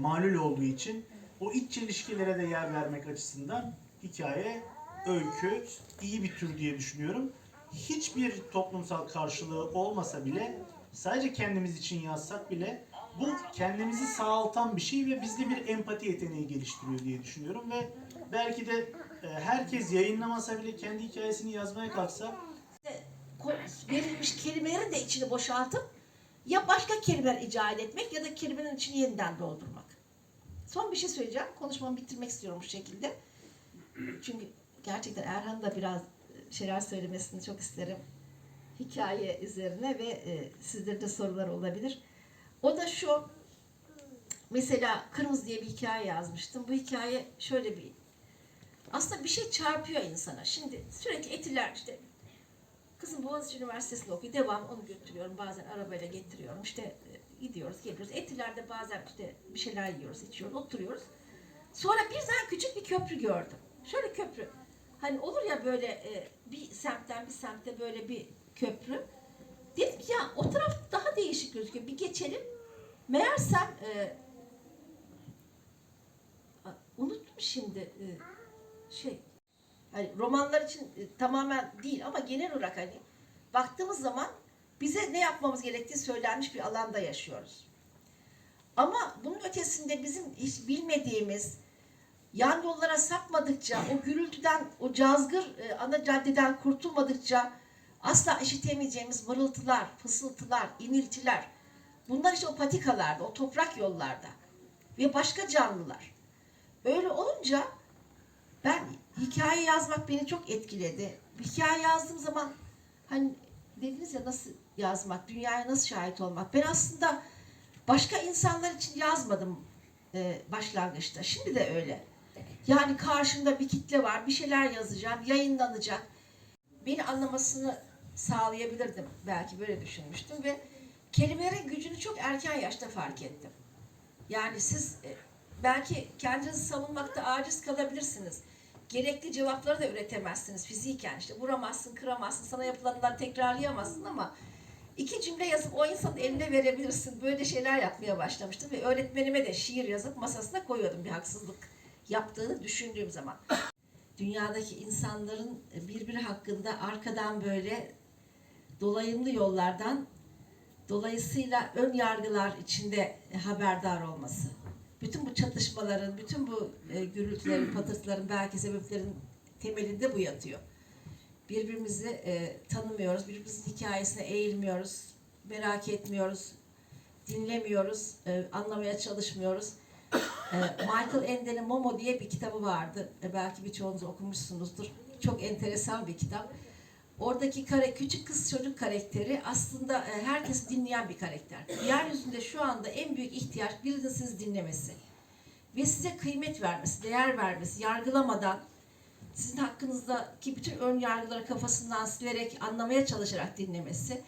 malul olduğu için o iç çelişkilere de yer vermek açısından hikaye, öykü iyi bir tür diye düşünüyorum. Hiçbir toplumsal karşılığı olmasa bile sadece kendimiz için yazsak bile bu kendimizi sağaltan bir şey ve bizde bir empati yeteneği geliştiriyor diye düşünüyorum ve belki de e, herkes yayınlamasa bile kendi hikayesini yazmaya kalksa verilmiş kelimelerin de içini boşaltıp ya başka kelimeler icat etmek ya da kelimenin içini yeniden doldurmak. Son bir şey söyleyeceğim. Konuşmamı bitirmek istiyorum bu şekilde. Çünkü gerçekten Erhan da biraz e, şeyler söylemesini çok isterim. Hikaye üzerine ve e, sizlerde sorular olabilir. O da şu. Mesela Kırmızı diye bir hikaye yazmıştım. Bu hikaye şöyle bir aslında bir şey çarpıyor insana. Şimdi sürekli etiler işte Kızım Boğaziçi Üniversitesi'nde okuyor. Devam onu götürüyorum. Bazen arabayla getiriyorum. İşte gidiyoruz, geliyoruz. Etilerde bazen işte bir şeyler yiyoruz, içiyoruz, oturuyoruz. Sonra birden küçük bir köprü gördüm. Şöyle köprü. Hani olur ya böyle e, bir semtten bir semte böyle bir köprü. Dedim ki ya o taraf daha değişik gözüküyor. Bir geçelim. Meğersem e, unuttum şimdi e, şey hani romanlar için e, tamamen değil ama genel olarak hani baktığımız zaman bize ne yapmamız gerektiği söylenmiş bir alanda yaşıyoruz. Ama bunun ötesinde bizim hiç bilmediğimiz yan yollara sapmadıkça, o gürültüden, o cazgır e, ana caddeden kurtulmadıkça asla işitemeyeceğimiz mırıltılar, fısıltılar, iniltiler. Bunlar işte o patikalarda, o toprak yollarda ve başka canlılar. Öyle olunca ben hikaye yazmak beni çok etkiledi. Hikaye yazdığım zaman hani dediniz ya nasıl yazmak, dünyaya nasıl şahit olmak. Ben aslında başka insanlar için yazmadım e, başlangıçta. Şimdi de öyle. Yani karşımda bir kitle var, bir şeyler yazacağım, yayınlanacak. Beni anlamasını sağlayabilirdim. Belki böyle düşünmüştüm ve kelimelerin gücünü çok erken yaşta fark ettim. Yani siz e, belki kendinizi savunmakta aciz kalabilirsiniz. Gerekli cevapları da üretemezsiniz fiziken. İşte vuramazsın, kıramazsın, sana yapılanları tekrarlayamazsın ama iki cümle yazıp o insanın eline verebilirsin. Böyle şeyler yapmaya başlamıştım ve öğretmenime de şiir yazıp masasına koyuyordum bir haksızlık yaptığını düşündüğüm zaman. Dünyadaki insanların birbiri hakkında arkadan böyle dolayımlı yollardan dolayısıyla ön yargılar içinde haberdar olması. Bütün bu çatışmaların, bütün bu e, gürültülerin, patırtıların belki sebeplerin temelinde bu yatıyor. Birbirimizi e, tanımıyoruz, birbirimizin hikayesine eğilmiyoruz, merak etmiyoruz, dinlemiyoruz, e, anlamaya çalışmıyoruz. E, Michael Endel'in Momo diye bir kitabı vardı. E, belki birçoğunuz okumuşsunuzdur. Çok enteresan bir kitap. Oradaki kare, küçük kız çocuk karakteri aslında e, herkesi dinleyen bir karakter. Yeryüzünde şu anda en büyük ihtiyaç birinin sizi dinlemesi. Ve size kıymet vermesi, değer vermesi, yargılamadan sizin hakkınızdaki bütün ön yargıları kafasından silerek, anlamaya çalışarak dinlemesi.